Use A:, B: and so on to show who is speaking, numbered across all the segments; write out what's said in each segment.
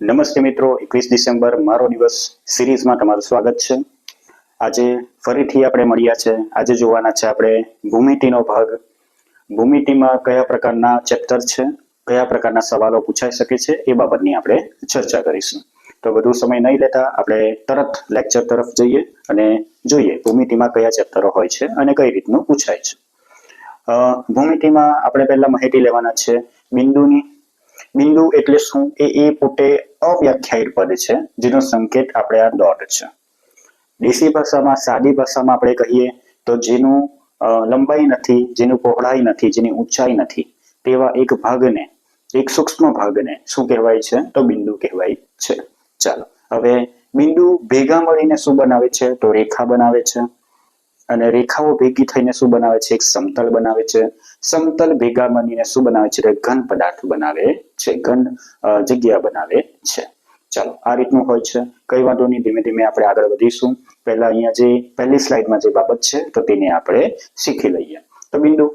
A: નમસ્તે મિત્રો, એકવીસ ડિસેમ્બર, મારો દિવસ સિરીઝમાં તમારું સ્વાગત છે. આજે ફરીથી આપણે મળ્યા છે. આજે જોવાના છે આપણે ભૂમિતિનો ભાગ. ભૂમિતિમાં કયા પ્રકારના ચેપ્ટર છે, કયા પ્રકારના સવાલો પૂછાઈ શકે છે, એ બાબતની આપણે ચર્ચા કરીશું. તો વધુ સમય નહીં લેતા આપણે તરત લેક્ચર તરફ જઈએ અને જોઈએ ભૂમિતિમાં કયા ચેપ્ટરો હોય છે અને કઈ રીતનું પૂછાય છે. ભૂમિતિમાં આપણે પહેલા માહિતી લેવાના છે. બિંદુની બિંદુ એટલે શું એ એ પોતે અવ્યાખ્યાયિત પદ છે, જેનો સંકેત આપણે આ ડોટ છે. દેશી ભાષામાં, સાદી ભાષામાં આપણે કહીએ તો જેનું લંબાઈ નથી, જેનું પહોળાઈ નથી, જેની ઊંચાઈ નથી, તેવા એક ભાગને, એક સૂક્ષ્મ ભાગને શું કહેવાય છે? તો બિંદુ કહેવાય છે. ચાલો, હવે બિંદુ ભેગા મળીને શું બનાવે છે? તો રેખા બનાવે છે. અને રેખાઓ ભેગી થઈને શું બનાવે છે? એક સમતલ બનાવે છે. સમતલ ભેગા બનીને શું બનાવે છે? ઘન પદાર્થ બનાવે છે. ઘન જગ્યા બનાવે છે. ચાલો, આ રીતનું હોય છે. કઈ વાંધો નહીં, ધીમે ધીમે આપણે આગળ વધીશું. પહેલા અહીંયા જે પહેલી સ્લાઇડમાં જે બાબત છે, તો તેને આપણે શીખી લઈએ. તો બિંદુ,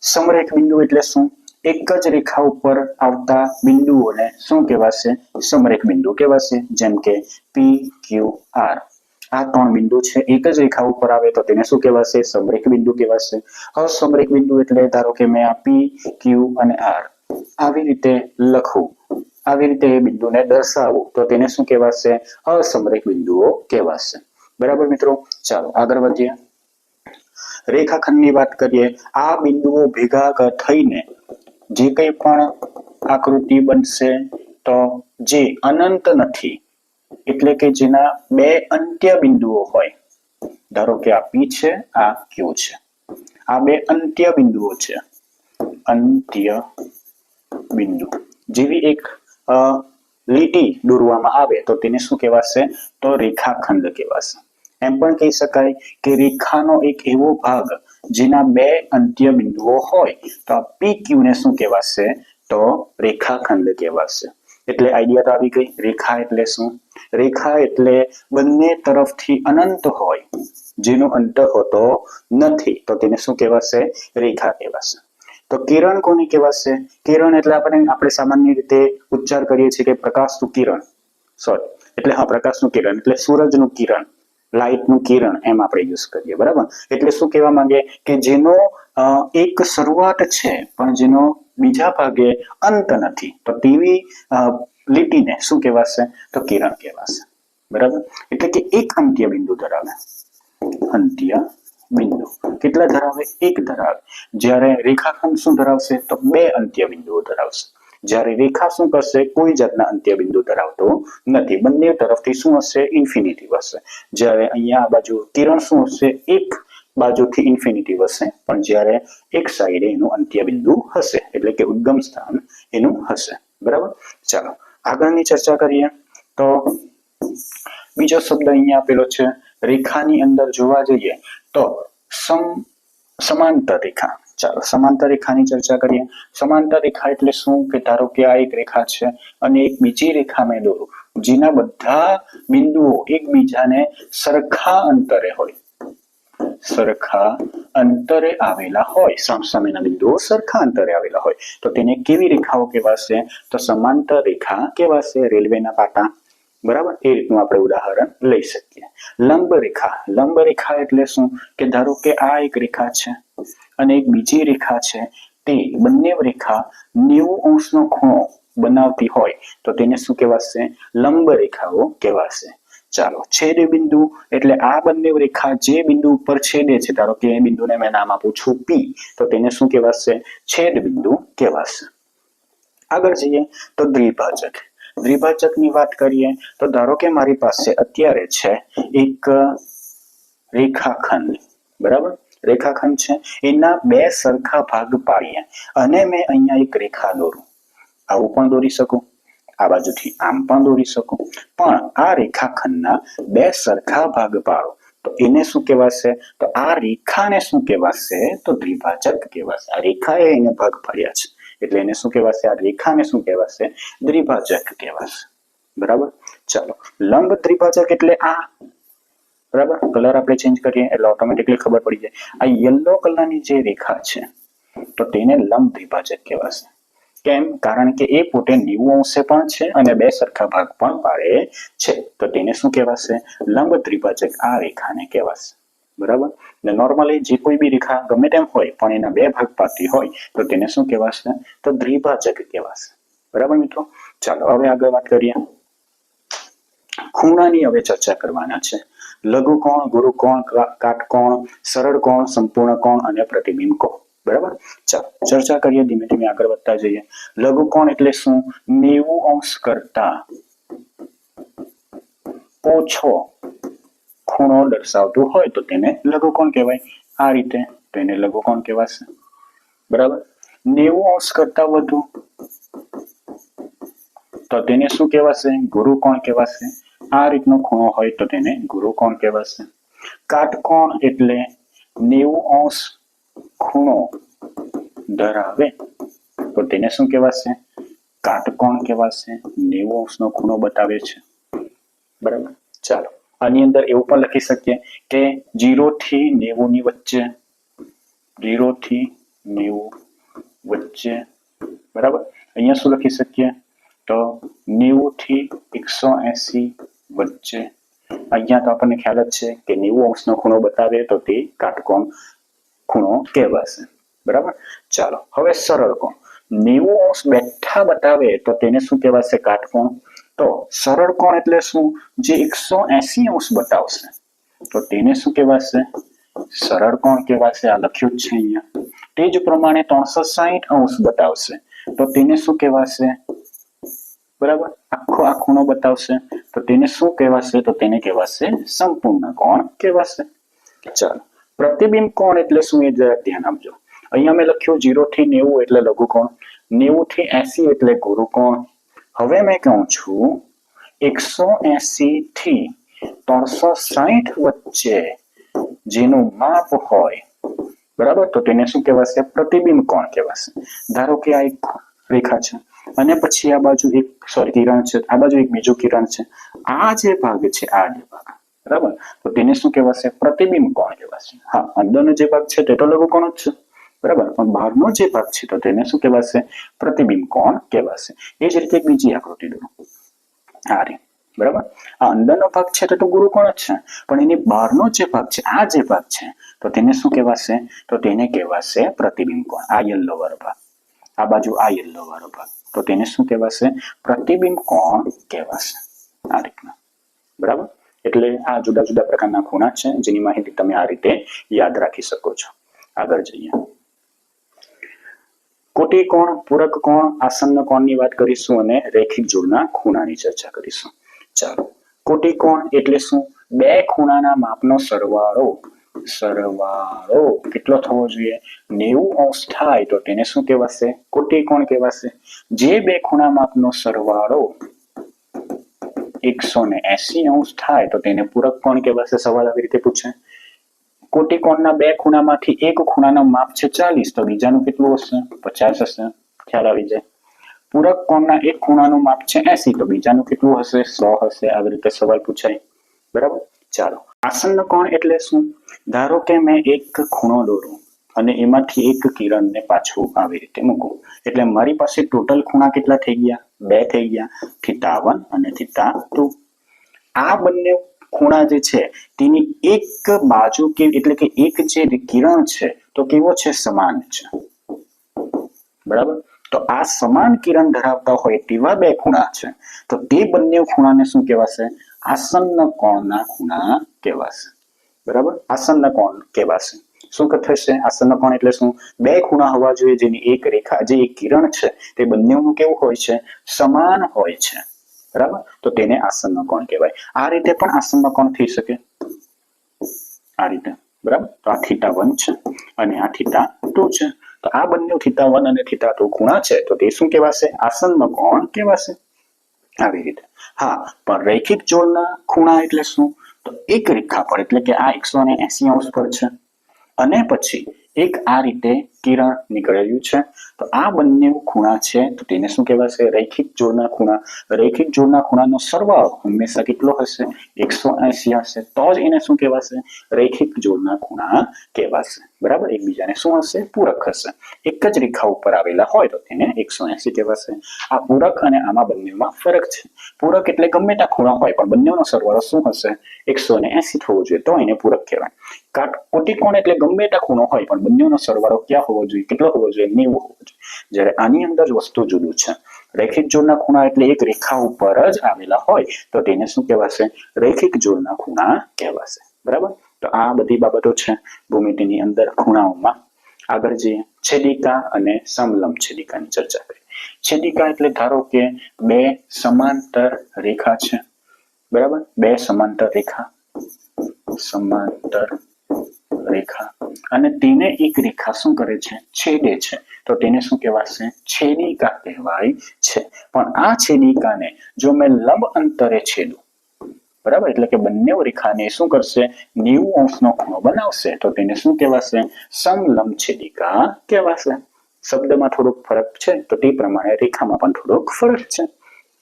A: સમરેખ બિંદુ એટલે શું? એક જ રેખા ઉપર આવતા બિંદુઓને શું કહેવાશે? સમરેખ બિંદુ કહેવાશે. જેમ કે પી ક્યુ આર આ ત્રણ બિંદુ છે. એક જ રેખા ઉપર આવે તો તેને શું કહેવાશે? સમરેખ બિંદુ કહેવાશે. અસમરેખ બિંદુ એટલે ધારો કે મેં આ પી ક્યુ અને આર આવી રીતે લખું. આવી રીતે એ બિંદુને દર્શાવું તો તેને શું કહેવાશે? અસમરેખ બિંદુઓ કહેવાશે. બરાબર મિત્રો? ચાલો, આગળ વધીએ. રેખાખંડની વાત કરીએ. આ બિંદુઓ ભેગા થઈને જે કંઈ પણ આકૃતિ બનશે તો જે અનંત નથી. એટલે કે જેના બે અંત્ય બિંદુઓ હોય. ધારો કે આ પી છે, આ ક્યુ છે. આ બે અંત્ય બિંદુઓ છે. અંત્ય બિંદુ. જેવી એક લીટી દોરવામાં આવે તો તેને શું કહેવાશે? તો રેખાખંડ કહેવાશે. એમ પણ કહી શકાય કે રેખાનો એક એવો ભાગ જેના બે અંત્ય બિંદુઓ હોય તો આ પી ક્યુ ને શું કહેવાશે? તો રેખાખંડ કહેવાશે. એટલે આઈડિયા તો આવી ગઈ. રેખા એટલે શું? રેખા એટલે બંને તરફથી અનંત હોય, જેનો અંત હોતો નથી. તો તેને શું કહેવાશે? રેખા કહેવાશે. તો કિરણ કોને કહેવાશે? કિરણ એટલે આપણે આપણે સામાન્ય રીતે ઉચ્ચાર કરીએ છીએ કે પ્રકાશનું કિરણ. સોરી એટલે હા, પ્રકાશનું કિરણ. એટલે સૂરજનું કિરણ. લાઇટનું કિરણ એમ આપણે યુઝ કરીએ. બરાબર? એટલે શું કહેવા માંગે? કે જેનો એક શરૂઆત છે, પણ જેનો બીજા ભાગે અંત નથી. તો તેવી અ, લીટીને શું કહેવાશે? તો કિરણ કહેવાશે. બરાબર? એટલે કે એક અંત્ય બિંદુ ધરાવે. અંત્ય બિંદુ. કેટલા ધરાવે? એક ધરાવે. જ્યારે રેખાખંડ શું ધરાવશે? તો બે અંત્ય બિંદુઓ ધરાવશે. જ્યારે રેખા શું કરશે? કોઈ જાતના અંત્ય બિંદુ ધરાવતો નથી. બંને તરફથી શું હશે? ઇન્ફિનિટી હશે. જ્યારે અહીંયા આ બાજુ કિરણ શું હશે? એક બાજુથી ઇન્ફિનિટી વસે પણ જ્યારે એક સાઈડે એનું અંત્યબિંદુ હશે, એટલે કે ઉદ્ગમ સ્થાન એનું હશે. બરાબર? ચાલો, આગળની ચર્ચા કરીએ. તો બીજો શબ્દ અહીંયા આપેલો છે, રેખાની અંદર જોવા જઈએ તો સમ, સમાંતર રેખા. ચાલો, સમાંતર રેખાની ચર્ચા કરીએ. સમાંતર રેખા એટલે શું? કે ધારો કે આ એક રેખા છે અને એક બીજી રેખા મેં દોરું. જેના બધા બિંદુઓ એકબીજાને સરખા અંતરે હોય. સરખા અંતરે આવેલા હોય. સામસામેના બિંદુઓ સરખા અંતરે આવેલા હોય. તો તેને કેવી રેખાઓ કહેવાશે? તો સમાંતર રેખા કહેવાશે રેલવેના પાટા. બરાબર? એ રીતનું આપણે ઉદાહરણ લઈ શકીએ. લંબ રેખા. લંબ રેખા એટલે શું? કે ધારો કે આ એક રેખા છે અને એક બીજી રેખા છે. તે બંને રેખા નેવું અંશનો ખૂણો બનાવતી હોય તો તેને શું કહેવાશે? લંબ રેખાઓ કહેવાશે. ચાલો છેદ બિંદુ, એટલે આ બંને રેખા જે બિંદુ ઉપર છેદે છે, ધારો કે એ બિંદુને મેં નામ આપું છું પી તો તેને શું કહેવાશે? છેદ બિંદુ કહેવાશે. આગળ જઈએ, તો દ્વિભાજક. દ્વિભાજકની વાત કરીએ, તો ધારો કે મારી પાસે અત્યારે છે એક રેખાખંડ, બરાબર? રેખાખંડ છે. એના બે સરખા ભાગ પાડીએ અને મેં અહીંયા એક રેખા દોરું. આવું પણ દોરી શકું? આ બાજુથી આમ પણ દોરી શકું. પણ આ રેખાખંડના બે સરખા ભાગ પાડો. તો એને શું કહેવાશે? તો આ રેખાને શું કહેવાશે? તો દ્વિભાજક કહેવાશે. આ રેખાએ એને ભાગ પાડ્યા છે. એટલે એને શું કહેવાશે? આ રેખાને શું કહેવાશે? દ્વિભાજક કહેવાશે. બરાબર? ચાલો. લંબ દ્વિભાજક એટલે આ. બરાબર? કલર આપણે ચેન્જ કરીએ એટલે ઓટોમેટિકલી ખબર પડી જાય. આ યલો કલરની જે રેખા છે, તો તેને લંબ દ્વિભાજક કહેવાશે. કેમ? કારણ કે એ પોતે નેવું અંશે પણ છે અને બે સરખા ભાગ પણ પાડે છે. તો તેને શું કહેવાશે? લંબ દ્વિભાજક આ રેખાને કહેવાશે. બરાબર? ને નોર્મલી જે કોઈ બી રેખા ગમે તેમ હોય, પણ એના બે ભાગ પાડતી હોય, તો તેને શું કહેવાશે? તો દ્વિભાજક કહેવાશે. બરાબર મિત્રો? ચાલો, હવે આગળ વાત કરીએ. ખૂણાની હવે ચર્ચા કરવાના છે. લઘુ કોણ ગુરુ કોણ કાટકોણ સરળ કોણ સંપૂર્ણ કોણ અને પ્રતિબિંબ કોણ બરાબર? ચાલો, ચર્ચા કરીએ, ધીમે ધીમે આગળ વધતા જઈએ. લઘુ કોણ એટલે શું? નેવું અંશ કરતા ઓછો ખૂણો દર્શાવતું હોય તો તેને લઘુ કોણ કહેવાય? આ રીતે તેને લઘુ કોણ કહેવાશે? બરાબર? નેવું અંશ કરતા વધુ તો તેને શું કહેવાશે? ગુરુ કોણ કહેવાશે? આ રીતનો ખૂણો હોય તો તેને ગુરુ કોણ કહેવાશે? કાટકોણ એટલે નેવું અંશ ખૂણો ધરાવે, તો તેને શું કહેવાશે? કાટકોણ કહેવાશે. નેવું અંશનો ખૂણો બતાવે છે. બરાબર? ચાલો, આની અંદર એવું પણ લખી શકીએ કે જીરો થી નેવું ની વચ્ચે, જીરો થી નેવું વચ્ચે, બરાબર? અહીંયા શું લખી શકીએ? તો નેવું થી એકસો એસી વચ્ચે. અહીંયા તો આપણને ખ્યાલ જ છે કે નેવું અંશનો ખૂણો બતાવે તો તે કાટકોણ ખૂણો કહેવાશે. બરાબર? ચાલો, હવે સરળ કોણ નેવું અંશ બેઠા બતાવે તો તેને શું કહેવાશે? કાટકોણ. તો સરળ કોણ એટલે શું? જે એકસો એસી અંશ બતાવશે. તો તેને શું કહેવાશે? સરળ કોણ કહેવાશે? આ લખ્યું જ છે અહીંયા. તે જ પ્રમાણે ત્રણસો સાહીઠ અંશ બતાવશે. તો તેને શું કહેવાશે? બરાબર? આખો આ ખૂણો બતાવશે. તો તેને શું કહેવાશે? તો તેને કહેવાશે સંપૂર્ણ કોણ કહેવાશે. ચાલો. પ્રતિબિંબ કોણ એટલે શું એ ધ્યાન આપજો. અહીંયા મેં લખ્યું જીરો થી નેવું એટલે લઘુ કોણ, નેવું થી એસી એટલે ગુરુ કોણ. હવે મેં કહું છું, એકસો એસી થી ત્રણસો સાહીઠ વચ્ચે જેનું માપ હોય, બરાબર? તો તેને શું કહેવાશે? પ્રતિબિંબ કોણ કહેવાશે? ધારો કે આ એક રેખા છે, અને પછી આ બાજુ એક સોરી કિરણ છે, આ બાજુ એક બીજું કિરણ છે. આ જે ભાગ છે, આ જે ભાગ. બરાબર? તો તેને શું કહેવાશે? પ્રતિબિંબ કોણ કહેવાશે? હા, અંદરનો જે ભાગ છે તે તો લઘુ કોણ જ છે? બરાબર? પણ બહારનો જે ભાગ છે, તો તેને શું કહેવાશે? પ્રતિબિંબ કોણ કહેવાશે? એ જ રીતે એક બીજી આકૃતિ દોરો. આ રે. બરાબર? આ અંદરનો ભાગ છે તો તો ગુરુ કોણ જ છે? પણ એની બહારનો જે ભાગ છે, આ જે ભાગ છે, તો તેને શું કહેવાશે? તો તેને કહેવાશે પ્રતિબિંબ કોણ? આ યલો વાળો ભાગ. આ બાજુ આ યલો વાળો ભાગ. તો તેને શું કહેવાશે? પ્રતિબિંબ કોણ કહેવાશે? આ રીતના. બરાબર? એટલે આ જુદા જુદા પ્રકારના ખૂણા છે, જેની માહિતી તમે આ રીતે યાદ રાખી શકો છો. આગળ જઈએ. કોટી કોણ, પૂરક કોણ આસન્ન કોણની વાત કરીશું અને રેખિક જોડના ખૂણાની ચર્ચા કરીશું. ચાલો. કોટી કોણ એટલે શું? બે ખૂણાના માપનો સરવાળો. સરવાળો કેટલો થવો જોઈએ? નેવું અંશ થાય તો તેને શું કહેવાશે? કોટી કોણ કહેવાશે? જે બે ખૂણા માપનો સરવાળો એકસો ને એસી અંશ થાય, તો તેને પૂરક કોણ કહેવાશે સવાલ આવી રીતે પૂછે. કોટી કોણના બે ખૂણામાંથી એક ખૂણાનો માપ છે ચાલીસ, તો બીજાનું કેટલું હશે? પચાસ હશે. ખ્યાલ આવી જાય. પૂરક કોણના એક ખૂણાનું માપ છે એસી, તો બીજાનું કેટલું હશે? સો હશે. આવી રીતે સવાલ પૂછાય. બરાબર? ચાલો. આસન્ન કોણ એટલે શું? ધારો કે મેં એક ખૂણો દોરું અને એમાંથી એક કિરણને પાછું આવી રીતે મૂકું. એટલે મારી પાસે ટોટલ ખૂણા કેટલા થઈ ગયા? બે થઈ ગયા થીટા વન અને થીટા ટુ આ બંને ખૂણા જે છે, તેની એક બાજુ કે એટલે કે એક જે કિરણ છે, તો કેવો છે? સમાન છે. બરાબર? તો આ સમાન કિરણ ધરાવતા હોય તેવા બે ખૂણા છે. તો તે બંને ખૂણાને શું કહેવાશે? આસન્ન કોણના ખૂણા કહેવાશે. બરાબર? આસન્ન કોણ કહેવાશે. શું થશે? આ કોણ એટલે શું? બે ખૂણા હોવા જોઈએ જેની એક રેખા, જે એક કિરણ છે, તે બંનેનું કેવું હોય છે? સમાન હોય છે. બરાબર? તો તેને આસન્ન કોણ કહેવાય? આ રીતે પણ આસન્ન કોણ થઈ શકે? આ રીતે. બરાબર? તો આ થીટા વન છે અને આ થીટા ટુ છે. તો આ બંને થીટા વન અને થીટા ટુ ખૂણા છે. તો તે શું કહેવાશે? આસન્ન કોણ કહેવાશે? આવી રીતે. હા, પણ રૈખિક જોડના ખૂણા એટલે શું? તો એક રેખા પર, એટલે કે આ એકસો ને એસી અંશ પર છે. અને પછી એક આ રીતે કિરણ નીકળેલું છે. તો આ બંને ખૂણા છે, તો તેને શું કહેવાશે? રૈખિક જોડના ખૂણા. રૈખિક જોડના ખૂણાનો સરવાળો હંમેશા કેટલો હશે? એકસો એસી હશે. તો જ એને શું કહેવાશે? રૈખિક જોડના ખૂણા કહેવાશે. બરાબર? એકબીજાને શું હશે? પૂરક હશે. એક જ રેખા ઉપર આવેલા હોય તો તેને એકસો એસી કહેવાશે. આ પૂરક અને આમાં બંનેમાં ફરક છે. પૂરક એટલે ગમે ત્યાં ખૂણા હોય, પણ બંનેનો સરવાળો શું હશે? એકસો ને એસી થવો જોઈએ. તો એને પૂરક કહેવાય. કાટ કોટિકોણ એટલે ગમે ત્યાં ખૂણો હોય, પણ બંનેનો સરવાળો ક્યાં હોવો જોઈએ, કેટલો હોવો જોઈએ નેવું હોવો જોઈએ. જ્યારે આની અંદર વસ્તુ જુદું છે. રેખિક જોડના ખૂણા એટલે એક રેખા ઉપર જ આવેલા હોય, તો તેને શું કહેવાશે? રેખિક જોડના ખૂણા કહેવાશે. બરાબર? તો આ બધી બાબતો છે ભૂમિતિની અંદર ખૂણાઓમાં. આગળ જઈએ. છેદિકા અને સમલંબ છેદિકાની ચર્ચા કરીએ. છેદિકા એટલે ધારો કે બે સમાંતર રેખા છે. બરાબર? બે સમાંતર રેખા. સમાંતર રેખા. અને તેને એક રેખા શું કરે છે? છેદે છે. તો તેને શું કહેવાશે? છેદિકા કહેવાય છે. પણ આ છેદિકાને જો મેં લંબ અંતરે છેદું, બરાબર? એટલે કે બંને રેખાને શું કરશે? નેવું અંશનો ખૂણો બનાવશે. તો તેને શું કહેવાશે? સમલંબ છેદિકા કહેવાશે. શબ્દમાં થોડોક ફરક છે, તો તે પ્રમાણે રેખામાં પણ થોડોક ફરક છે.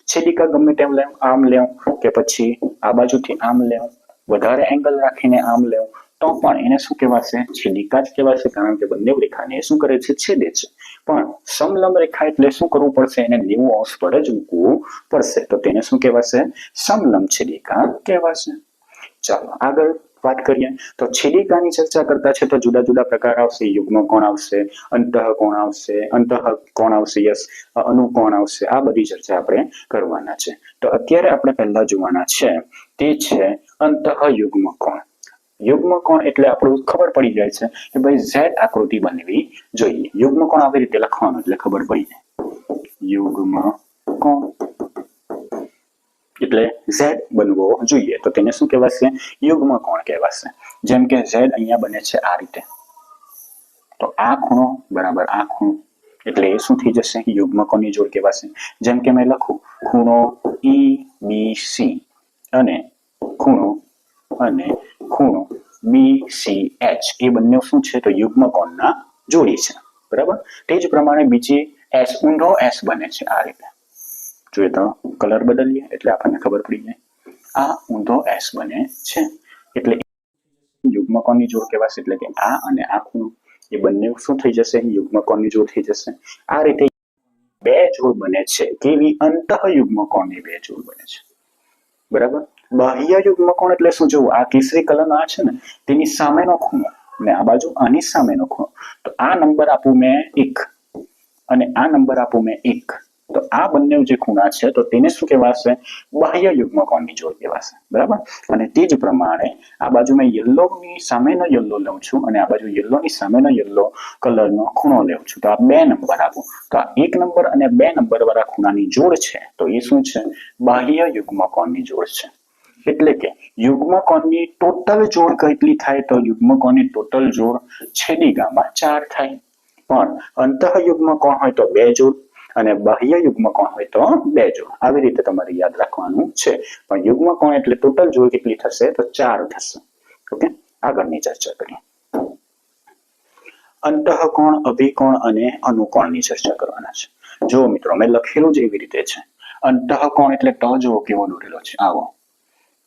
A: છેદિકા ગમે તેમ લેવું, આમ લેવું કે પછી આ બાજુથી આમ લેવું, વધારે એંગલ રાખીને આમ લેવું તો પણ એને શું કહેવાશે? છેદિકા જ કહેવાશે, કારણ કે બંને રેખાને શું કરે છે? છેદે છે. પણ સમલંબ રેખા એટલે શું કરવું પડશે? એને નેવું અંશ પર જ મૂકવું પડશે. તો તેને શું કહેવાશે? સમલંબ છેદિકા કહેવાશે. ચાલો, આગળ વાત કરીએ. તો છેદિકાની ચર્ચા કરતા છે તો જુદા જુદા પ્રકાર આવશે. યુગ્મ કોણ આવશે, અંતઃ કોણ આવશે, અંતઃ કોણ આવશે યસ અનુકોણ આવશે? આ બધી ચર્ચા આપણે કરવાના છે. તો અત્યારે આપણે પહેલા જોવાના છે, તે છે અંતઃ યુગ્મ કોણ. યુગ્મ કોણ એટલે આપણું ખબર પડી જાય છે કે ભાઈ ઝેડ આકૃતિ બનવી જોઈએ. યુગ્મ કોણ આવી રીતે લખવાનું એટલે ખબર પડી જાય. યુગ્મ કોણ એટલે ઝેડ બનવો જોઈએ. તો તેને શું કહેવાશે? યુગ્મ કોણ કહેવાશે. જેમ કે ઝેડ અહીંયા બને છે આ રીતે. તો આ ખૂણો બરાબર આ ખૂણો. એટલે શું થઈ જશે? યુગ્મ કોણની જોડ કહેવાશે. જેમ કે મેં લખું, ખૂણો ઈ બી સી અને ખૂણો અને ખૂણો બી સી એચ એ બંને શું છે? તો યુગ્મ કોણના જોડી છે. બરાબર? તે જ પ્રમાણે બીજી એસ ઊંધો એસ બને છે આ રીતે. જોઈએ તો કલર બદલીએ, એટલે આપણને ખબર પડી જાય. આ ઊંધો એસ બને છે. એટલે યુગ્મકોણની જોડ કહેવાશે, એટલે કે આ અને આ ખૂણો એ બંને શું થઈ જશે? યુગ્મકોણની જોડ થઈ જશે. આ રીતે બે જોડ બને છે. કેવી અંતઃ યુગ્મકોણની બે જોડ બને છે. બરાબર? બાહ્ય યુગ્મકોણ એટલે શું? જોવું આ કેસરી કલરનો આ છે ને, તેની સામેનો ખૂણો. ને આ બાજુ આની સામેનો ખૂણો. તો આ નંબર આપું મેં એક. અને આ નંબર આપું મેં એક. તો આ બંને જે ખૂણા છે, તો તેને શું કહેવાશે? બાહ્ય યુગ્મકોણની જોડ કહેવાશે. બરાબર? અને તે જ પ્રમાણે આ બાજુ મેં યલ્લોની સામેનો યલ્લો લઉં છું અને આ બાજુ યલ્લોની સામેનો યલ્લો કલરનો ખૂણો લઉં છું. તો આ બે નંબર આપું. તો આ એક નંબર અને બે નંબર વાળા ખૂણાની જોડ છે, તો એ શું છે? બાહ્ય યુગ્મ કોણની જોડ છે. એટલે કે યુગ્મકોણની ટોટલ જોડ કેટલી થાય? તો યુગ્મકોણની ટોટલ જોડ છેદિકામાં ચાર થાય. પણ અંતઃ યુગ્મકોણ હોય તો બે જોડ અને બાહ્ય યુગ્મકોણ હોય તો બે જોડ આવી રીતે તમારે યાદ રાખવાનું છે. પણ યુગ્મકોણ એટલે ટોટલ જોડ કેટલી થશે? તો ચાર થશે. ઓકે? આગળની ચર્ચા કરીએ. અંતઃકોણ, અભિકોણ અને અનુકોણની ચર્ચા કરવાના છે. જો મિત્રો, મેં લખેલું જ એવી રીતે છે. અંતઃકોણ એટલે ટ જુઓ કેવો દોરેલો છે. આવો.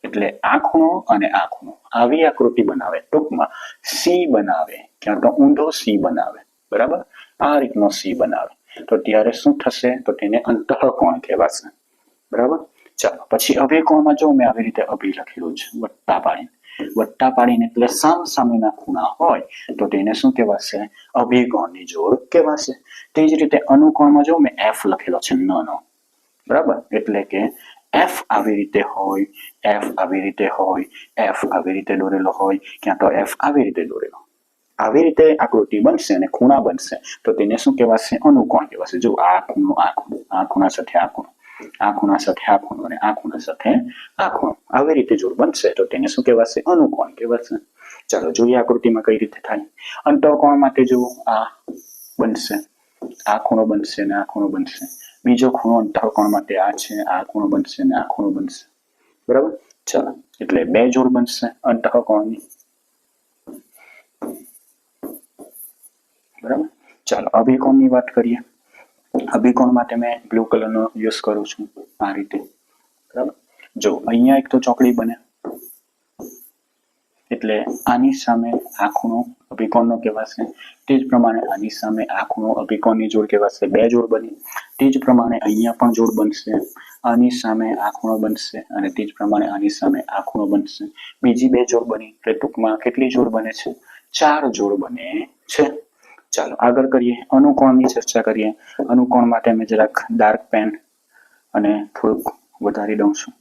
A: એટલે આ ખૂણો અને આ ખૂણો આવી આકૃતિ બનાવે. ટૂંકમાં સી બનાવે. ક્યાં તો ઊંધો સી બનાવે. બરાબર? આ રીતનો સી બનાવે. તો ત્યારે શું થશે? તો તેને અંતઃકોણ કહેવાશે? બરાબર? ચાલો, પછી અભિકોણમાં જો મેં આવી રીતે અભિ લખેલું છે વટ્ટા પાડીને વટ્ટા પાડીને એટલે સામ સામેના ખૂણા હોય, તો તેને શું કહેવાશે? અભિકોણની જોડ કહેવાશે. તે જ રીતે અનુકોણમાં જો મેં એફ લખેલો છે ન નો બરાબર? એટલે કે એફ આવી રીતે હોય એફ આવી રીતે હોય એફ આવી રીતે દોરેલો હોય, ક્યાં તો એફ આવી રીતે દોરેલો. આવી રીતે આકૃતિ બનશે અને ખૂણા બનશે. તો તેને શું કહેવાશે? અનુકોણ કહેવાશે. જો આ ખૂણો આ ખૂણો, આ ખૂણા સાથે આ ખૂણો, આ ખૂણા સાથે આ ખૂણો અને આ ખૂણા સાથે આ ખૂણો આવી રીતે જો બનશે, તો તેને શું કહેવાશે? અનુકોણ કહેવાશે. ચાલો જોઈએ આકૃતિમાં કઈ રીતે થાય. અંતઃકોણ માટે જુઓ આ બનશે, આ ખૂણો બનશે અને આ ખૂણો બનશે. બીજો ખૂણો અંતઃકોણ માટે આ છે, આ ખૂણો બનશે અને આ ખૂણો બનશે. બરાબર? ચાલો. એટલે બે જોડ બનશે અંતઃકોણની. બરાબર? ચાલો અભિકોણની વાત કરીએ. અભિકોણ માટે મેં બ્લુ કલરનો યુઝ કરું છું આ રીતે. બરાબર? જો, અહીંયા એક તો ચોકડી બને. એટલે આની સામે આ ખૂણો અભિકોણનો કહેવાશે. તે જ પ્રમાણે આની સામે આ ખૂણો અભિકોણની જોડ કહેવાશે. બે જોડ બની. તે જ પ્રમાણે અહીંયા પણ જોડ બનશે. આની સામે આ ખૂણો બનશે અને તે જ પ્રમાણે આની સામે આ ખૂણો બનશે. બીજી બે જોડ બની. એટલે ટૂંકમાં કેટલી જોડ બને છે? ચાર જોડ બને છે. ચાલો, આગળ કરીએ. અનુકોણની ચર્ચા કરીએ. અનુકોણ માટે મેં જરાક ડાર્ક પેન અને થોડુંક વધારી દઉં છું.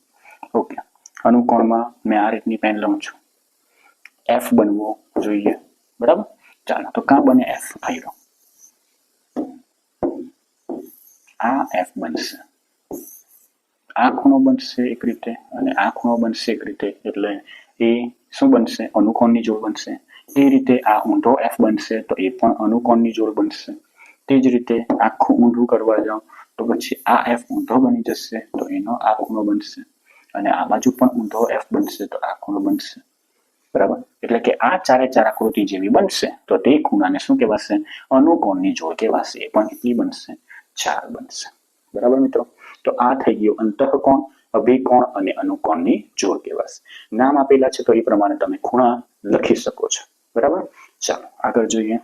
A: ઓકે અનુકોણમાં મેં આ રીતની પેન લઉં છું. એફ બનવો જોઈએ. બરાબર? ચાલો, તો કાં બને એફ આવ્યો આ એફ બનશે. આ ખૂણો બનશે એક રીતે અને આ ખૂણો બનશે એક રીતે. એટલે એ શું બનશે? અનુકોણની જોડ બનશે. એ રીતે આ ઊંધો એફ બનશે તો એ પણ અનુકોણની જોડ બનશે. તે જ રીતે આખું ઊંધું કરવા જાઓ તો પછી આ એફ ઊંધો બની જશે તો એનો આ ખૂણો બનશે. અને આ બાજુ પણ ઊંધો એફ બનશે તો આ ખૂણો બનશે. બરાબર? એટલે કે આ ચારે ચાર આકૃતિ જેવી બનશે તો તે ખૂણાને શું કહેવાશે? અનુકોણની જોડ કહેવાશે. એ પણ કેટલી બનશે. ચાર બનશે. બરાબર મિત્રો? તો આ થઈ ગયું અંતઃકોણ, અભિકોણ અને અનુકોણની જોડ કહેવાશે. નામ આપેલા છે તો એ પ્રમાણે તમે ખૂણા લખી શકો છો. બરાબર? ચાલો આગળ જોઈએ.